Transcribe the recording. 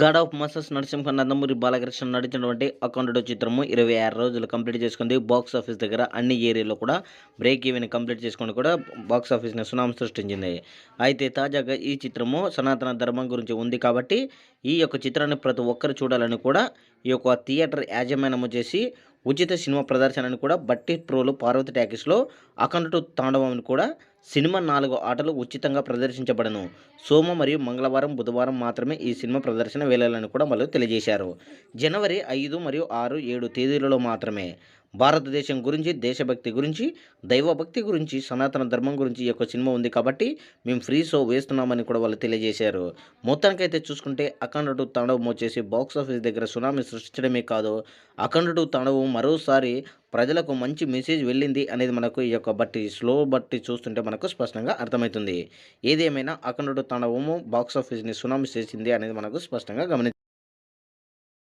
God of masses Narasimha Nandamuri Balakrishna నడిచినటువంటి అకౌంటెడ్ చిత్రము ఇరవై ఆరు రోజులు కంప్లీట్ చేసుకుంది. బాక్స్ ఆఫీస్ దగ్గర అన్ని ఏరియాలో కూడా బ్రేక్ ఈవెన్ కంప్లీట్ చేసుకుని కూడా బాక్స్ ఆఫీస్ని సునామం సృష్టించింది. అయితే తాజాగా ఈ చిత్రము సనాతన ధర్మం గురించి ఉంది కాబట్టి ఈ యొక్క చిత్రాన్ని ప్రతి ఒక్కరు చూడాలని కూడా ఈ యొక్క థియేటర్ యాజమాన్యము చేసి ఉచిత సినిమా ప్రదర్శనని కూడా బట్టి ట్రోలు పార్వతి టాకీస్లో అఖండ తాండవంను కూడా సినిమా నాలుగు ఆటలు ఉచితంగా ప్రదర్శించబడను. సోమ మరియు మంగళవారం బుధవారం మాత్రమే ఈ సినిమా ప్రదర్శన వేళలను కూడా వాళ్ళు తెలియజేశారు. జనవరి ఐదు మరియు ఆరు ఏడు తేదీలలో మాత్రమే. భారతదేశం గురించి దేశభక్తి గురించి దైవభక్తి గురించి సనాతన ధర్మం గురించి ఈ యొక్క సినిమా ఉంది కాబట్టి మేము ఫ్రీ షో వేస్తున్నామని కూడా వాళ్ళు తెలియజేశారు. మొత్తానికైతే చూసుకుంటే అఖండ టూ తాండవం వచ్చేసి బాక్స్ ఆఫీస్ దగ్గర సునామీ సృష్టించడమే కాదు అఖండ టూ తాండవం మరోసారి ప్రజలకు మంచి మెసేజ్ వెళ్ళింది అనేది మనకు ఈ యొక్క బట్టి స్లో బట్టి చూస్తుంటే మనకు స్పష్టంగా అర్థమవుతుంది. ఏదేమైనా అఖండ టూ తాండవము బాక్స్ ఆఫీస్ని సునామీ చేసింది అనేది మనకు స్పష్టంగా గమని